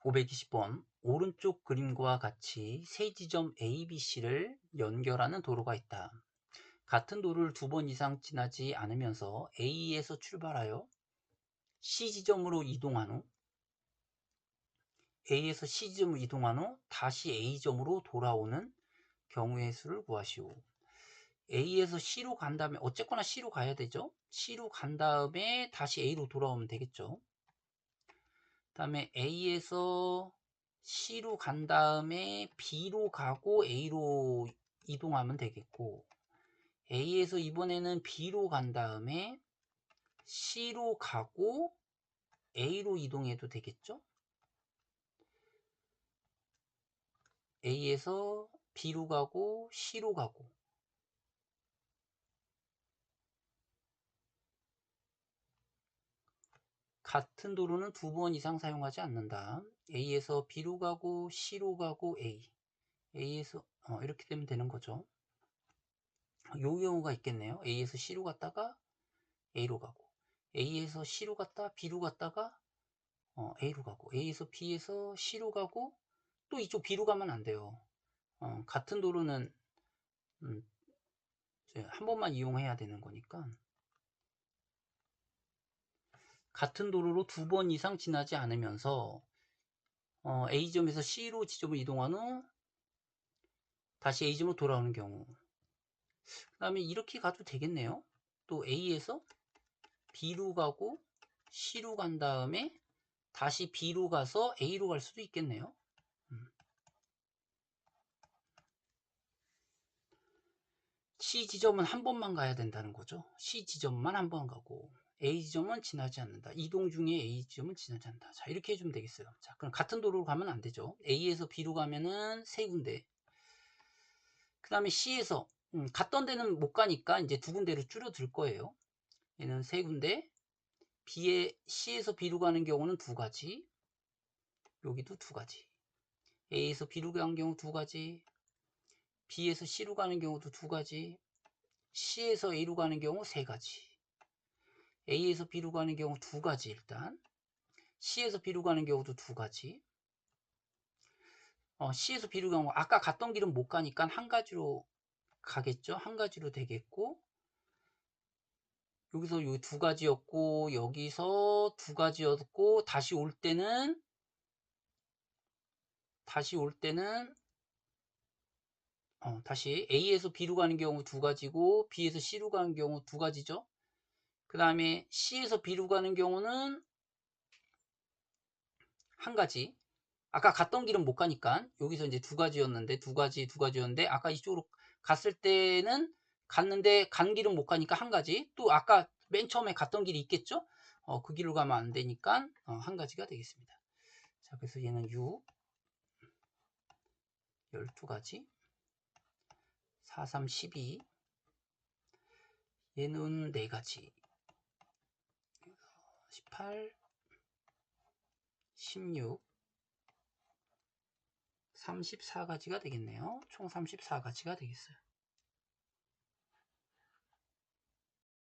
520번 오른쪽 그림과 같이 세 지점 A, B, C를 연결하는 도로가 있다. 같은 도로를 두 번 이상 지나지 않으면서 A에서 출발하여 C 지점으로 이동한 후 A에서 C 지점으로 이동한 후 다시 A점으로 돌아오는 경우의 수를 구하시오. A에서 C로 간 다음에 어쨌거나 C로 가야 되죠. C로 간 다음에 다시 A로 돌아오면 되겠죠. 다음에 A에서 C로 간 다음에 B로 가고 A로 이동하면 되겠고 A에서 이번에는 B로 간 다음에 C로 가고 A로 이동해도 되겠죠? A에서 B로 가고 C로 가고 같은 도로는 두 번 이상 사용하지 않는다. A에서 B로 가고 C로 가고 A. A에서 어, 이렇게 되면 되는 거죠. 요 경우가 있겠네요. A에서 C로 갔다가 A로 가고 A에서 C로 갔다 B로 갔다가 어, A로 가고 A에서 B에서 C로 가고 또 이쪽 B로 가면 안 돼요. 어, 같은 도로는 음, 한 번만 이용해야 되는 거니까 같은 도로로 두 번 이상 지나지 않으면서 어, A점에서 C로 지점을 이동한 후 다시 A점으로 돌아오는 경우. 그 다음에 이렇게 가도 되겠네요. 또 A에서 B로 가고 C로 간 다음에 다시 B로 가서 A로 갈 수도 있겠네요. 음. C 지점은 한 번만 가야 된다는 거죠. C 지점만 한 번 가고 A 지점은 지나지 않는다. 이동 중에 A 지점은 지나지 않는다. 자, 이렇게 해주면 되겠어요. 자, 그럼 같은 도로로 가면 안 되죠. A에서 B로 가면은 세 군데. 그 다음에 C에서, 음, 갔던 데는 못 가니까 이제 두 군데로 줄어들 거예요. 얘는 세 군데. B에, C에서 B로 가는 경우는 두 가지. 여기도 두 가지. A에서 B로 가는 경우 두 가지. B에서 C로 가는 경우도 두 가지. C에서 A로 가는 경우 세 가지. A에서 B로 가는 경우 두 가지 일단 C에서 B로 가는 경우도 두 가지. 어, C에서 B로 가는 거 아까 갔던 길은 못 가니까 한 가지로 가겠죠? 한 가지로 되겠고 여기서 요 두 가지였고 여기서 두 가지였고 다시 올 때는 다시 올 때는 어, 다시 A에서 B로 가는 경우 두 가지고 B에서 C로 가는 경우 두 가지죠 그 다음에 C에서 B로 가는 경우는 한 가지. 아까 갔던 길은 못 가니까 여기서 이제 두 가지였는데 두 가지 두 가지였는데 아까 이쪽으로 갔을 때는 갔는데 간 길은 못 가니까 한 가지. 또 아까 맨 처음에 갔던 길이 있겠죠? 어, 그 길로 가면 안 되니까 어, 한 가지가 되겠습니다. 자 그래서 얘는 6 12가지. 4, 3, 12 얘는 4가지 18, 16, 34가지가 되겠네요. 총 34가지가 되겠어요.